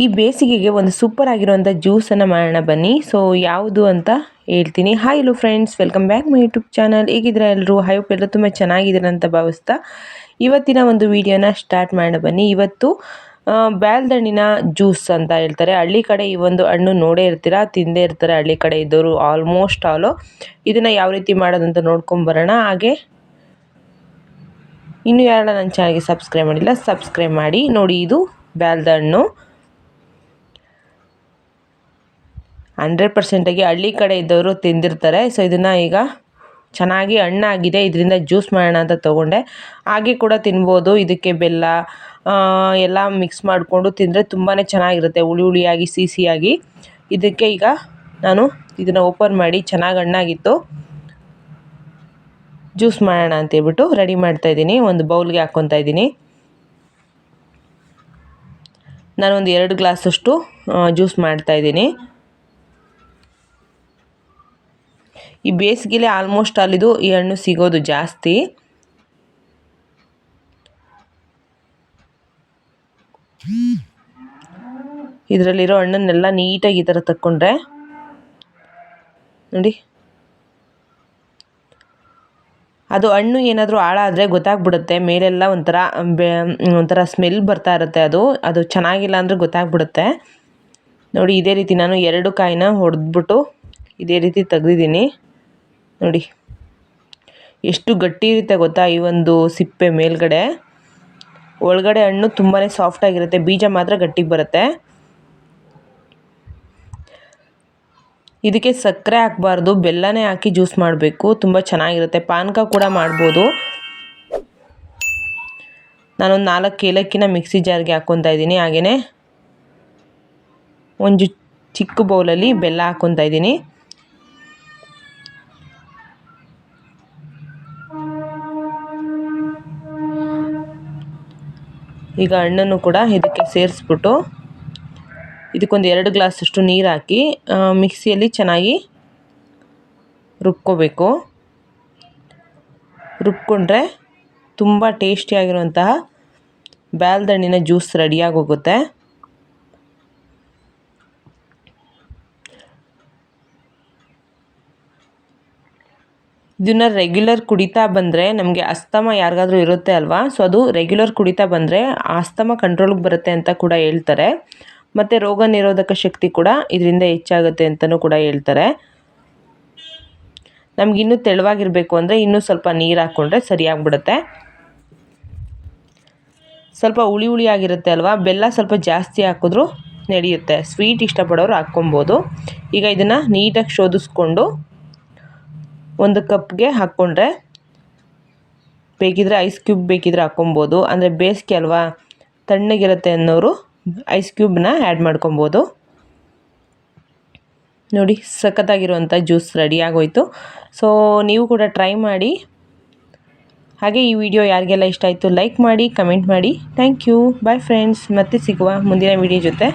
ಈ ಬೇಸಿಗೆಗೆ ಒಂದು ಸೂಪರ್ ಆಗಿರುವಂಥ ಜ್ಯೂಸನ್ನು ಮಾಡೋಣ ಬನ್ನಿ. ಸೊ ಯಾವುದು ಅಂತ ಹೇಳ್ತೀನಿ. Hi hello friends welcome back my YouTube channel ಹೇಗಿದ್ರೆ ಎಲ್ಲರೂ? ಹೈಪ್ ಎಲ್ಲ ತುಂಬ ಚೆನ್ನಾಗಿದ್ದೀರ ಅಂತ ಭಾವಿಸ್ತಾ ಇವತ್ತಿನ ಒಂದು ವಿಡಿಯೋನ ಸ್ಟಾರ್ಟ್ ಮಾಡೋಣ ಬನ್ನಿ. ಇವತ್ತು ಬ್ಯಾಲ್ದಣ್ಣಿನ ಜ್ಯೂಸ್ ಅಂತ ಹೇಳ್ತಾರೆ. ಹಳ್ಳಿ ಕಡೆ ಈ ಒಂದು ಹಣ್ಣು ನೋಡೇ ಇರ್ತೀರಾ? ತಿಂದೇ ಇರ್ತಾರೆ ಹಳ್ಳಿ ಕಡೆ ಇದ್ದವರು ಆಲ್ಮೋಸ್ಟ್ ಆಲು ಇದನ್ನು ಯಾವ ರೀತಿ ಮಾಡೋದಂತ ನೋಡ್ಕೊಂಬರೋಣ ಹಾಗೆ, ಇನ್ನು ಯಾರನ್ನ ನನ್ನ ಚಾನಲ್ಗೆ ಸಬ್ಸ್ಕ್ರೈಬ್ ಮಾಡಿಲ್ಲ ಸಬ್ಸ್ಕ್ರೈಬ್ ಮಾಡಿ. ನೋಡಿ, ಇದು ಬ್ಯಾಲ್ದ ಹಣ್ಣು. ಹಂಡ್ರೆಡ್ ಪರ್ಸೆಂಟಾಗಿ ಹಳ್ಳಿ ಕಡೆ ಇದ್ದವರು ತಿಂದಿರ್ತಾರೆ. ಸೊ ಇದನ್ನು ಈಗ ಚೆನ್ನಾಗಿ ಹಣ್ಣಾಗಿದೆ. ಇದರಿಂದ ಜ್ಯೂಸ್ ಮಾಡೋಣ ಅಂತ ತೊಗೊಂಡೆ. ಹಾಗೆ ಕೂಡ ತಿನ್ಬೋದು. ಇದಕ್ಕೆ ಬೆಲ್ಲ ಎಲ್ಲ ಮಿಕ್ಸ್ ಮಾಡಿಕೊಂಡು ತಿಂದರೆ ತುಂಬಾ ಚೆನ್ನಾಗಿರುತ್ತೆ. ಹುಳಿ ಹುಳಿಯಾಗಿ ಸಿಹಿಯಾಗಿ ಇದಕ್ಕೆ ಈಗ ನಾನು ಇದನ್ನು ಓಪನ್ ಮಾಡಿ ಚೆನ್ನಾಗಿ ಹಣ್ಣಾಗಿತ್ತು. ಜ್ಯೂಸ್ ಮಾಡೋಣ ಅಂತೇಳ್ಬಿಟ್ಟು ರೆಡಿ ಮಾಡ್ತಾಯಿದ್ದೀನಿ ಒಂದು ಬೌಲ್ಗೆ ಹಾಕ್ಕೊತಾ ಇದ್ದೀನಿ. ನಾನೊಂದು ಎರಡು ಗ್ಲಾಸಷ್ಟು ಜ್ಯೂಸ್ ಮಾಡ್ತಾಯಿದ್ದೀನಿ ಈ ಬೇಸಿಗೆಲಿ ಆಲ್ಮೋಸ್ಟ್ ಅಲ್ಲಿದು ಈ ಹಣ್ಣು ಸಿಗೋದು ಜಾಸ್ತಿ. ಇದರಲ್ಲಿರೋ ಹಣ್ಣನ್ನೆಲ್ಲ ನೀಟಾಗಿ ಈ ಥರ ತಕ್ಕೊಂಡ್ರೆ, ನೋಡಿ. ಅದು ಹಣ್ಣು ಏನಾದರೂ ಹಾಳಾದರೆ ಗೊತ್ತಾಗ್ಬಿಡುತ್ತೆ, ಮೇಲೆಲ್ಲ ಒಂಥರ, ಬೆ, ಒಂಥರ ಸ್ಮೆಲ್ ಬರ್ತಾ ಇರುತ್ತೆ ಅದು ಅದು ಚೆನ್ನಾಗಿಲ್ಲ ಅಂದರೆ ಗೊತ್ತಾಗ್ಬಿಡುತ್ತೆ. ನೋಡಿ, ಇದೇ ರೀತಿ ನಾನು ಎರಡು ಕಾಯಿನ ಹೊಡೆದ್ಬಿಟ್ಟು ಇದೇ ರೀತಿ ತೆಗ್ದಿದ್ದೀನಿ. ನೋಡಿ. ಎಷ್ಟು ಗಟ್ಟಿ ಇರುತ್ತೆ ಗೊತ್ತಾ ಈ ಒಂದು ಸಿಪ್ಪೆ ಮೇಲ್ಗಡೆ? ಒಳಗಡೆ ಹಣ್ಣು ತುಂಬಾ ಸಾಫ್ಟಾಗಿರುತ್ತೆ ಬೀಜ ಮಾತ್ರ ಗಟ್ಟಿಗೆ ಬರುತ್ತೆ. ಇದಕ್ಕೆ ಸಕ್ಕರೆ ಹಾಕಬಾರ್ದು, ಬೆಲ್ಲನೇ ಹಾಕಿ ಜ್ಯೂಸ್ ಮಾಡಬೇಕು, ತುಂಬ ಚೆನ್ನಾಗಿರುತ್ತೆ. ಪಾನಕ ಕೂಡ ಮಾಡ್ಬೋದು. ನಾನೊಂದು ನಾಲ್ಕು ಏಲಕ್ಕಿನ ಮಿಕ್ಸಿ ಜಾರ್ಗೆ ಹಾಕ್ಕೊತಾ ಇದ್ದೀನಿ ಹಾಗೆಯೇ ಒಂದು ಚಿಕ್ಕ ಬೌಲಲ್ಲಿ ಬೆಲ್ಲ ಹಾಕೊತಾ ಇದ್ದೀನಿ. ಈಗ ಹಣ್ಣನ್ನು ಕೂಡ ಇದಕ್ಕೆ ಸೇರಿಸ್ಬಿಟ್ಟು ಇದಕ್ಕೊಂದು ಎರಡು ಗ್ಲಾಸಷ್ಟು ನೀರು ಹಾಕಿ ಮಿಕ್ಸಿಯಲ್ಲಿ ಚೆನ್ನಾಗಿ ರುಬ್ಕೋಬೇಕು. ರುಬ್ಕೊಂಡ್ರೆ ತುಂಬ ಟೇಸ್ಟಿಯಾಗಿರುವಂತಹ ಬ್ಯಾಲ್ದಣ್ಣಿನ ಜ್ಯೂಸ್ ರೆಡಿಯಾಗಿ ಹೋಗುತ್ತೆ ಇದನ್ನು ರೆಗ್ಯುಲರ್ ಕುಡಿತಾ ಬಂದರೆ ನಮಗೆ ಅಸ್ತಮ ಯಾರಿಗಾದ್ರೂ ಇರುತ್ತೆ ಅಲ್ವಾ? ಸೊ ಅದು ರೆಗ್ಯುಲರ್ ಕುಡಿತಾ ಬಂದರೆ ಅಸ್ತಮ ಕಂಟ್ರೋಲ್ಗೆ ಬರುತ್ತೆ ಅಂತ ಕೂಡ ಹೇಳ್ತಾರೆ. ಮತ್ತು ರೋಗ ನಿರೋಧಕ ಶಕ್ತಿ ಕೂಡ ಇದರಿಂದ ಹೆಚ್ಚಾಗುತ್ತೆ ಅಂತಲೂ ಕೂಡ ಹೇಳ್ತಾರೆ. ನಮಗಿನ್ನೂ ತೆಳುವಾಗಿರಬೇಕು ಅಂದರೆ ಇನ್ನೂ ಸ್ವಲ್ಪ ನೀರು ಹಾಕ್ಕೊಂಡ್ರೆ ಸರಿಯಾಗ್ಬಿಡುತ್ತೆ. ಸ್ವಲ್ಪ ಹುಳಿ ಹುಳಿ ಆಗಿರುತ್ತೆ ಅಲ್ವಾ? ಬೆಲ್ಲ ಸ್ವಲ್ಪ ಜಾಸ್ತಿ ಹಾಕಿದ್ರು ನಡೆಯುತ್ತೆ. ಸ್ವೀಟ್ ಇಷ್ಟಪಡೋರು ಹಾಕ್ಕೊಬೋದು. ಈಗ ಇದನ್ನು ನೀಟಾಗಿ ಶೋಧಿಸ್ಕೊಂಡು ಒಂದು ಕಪ್ಗೆ ಹಾಕ್ಕೊಂಡ್ರೆ ಬೇಕಿದ್ರೆ ಐಸ್ ಕ್ಯೂಬ್ ಬೇಕಿದ್ರೆ ಹಾಕ್ಕೊಬೋದು. ಅಂದರೆ ಬೇಸಿಗೆ ಅಲ್ವಾ, ತಣ್ಣಗಿರುತ್ತೆ ಅನ್ನೋರು ಐಸ್ ಕ್ಯೂಬ್ನ ಆ್ಯಡ್ ಮಾಡ್ಕೊಬೋದು. ನೋಡಿ ಸಖತ್ತಾಗಿರುವಂಥ ಜ್ಯೂಸ್ ರೆಡಿ ಆಗೋಯ್ತು. ಸೊ ನೀವು ಕೂಡ ಟ್ರೈ ಮಾಡಿ. ಹಾಗೆ ಈ ವಿಡಿಯೋ ಯಾರಿಗೆಲ್ಲ ಇಷ್ಟ ಆಯಿತು, ಲೈಕ್ ಮಾಡಿ, ಕಮೆಂಟ್ ಮಾಡಿ. Thank you. ಬಾಯ್ ಫ್ರೆಂಡ್ಸ್ ಮತ್ತೆ ಸಿಗುವ ಮುಂದಿನ ವಿಡಿಯೋ ಜೊತೆ.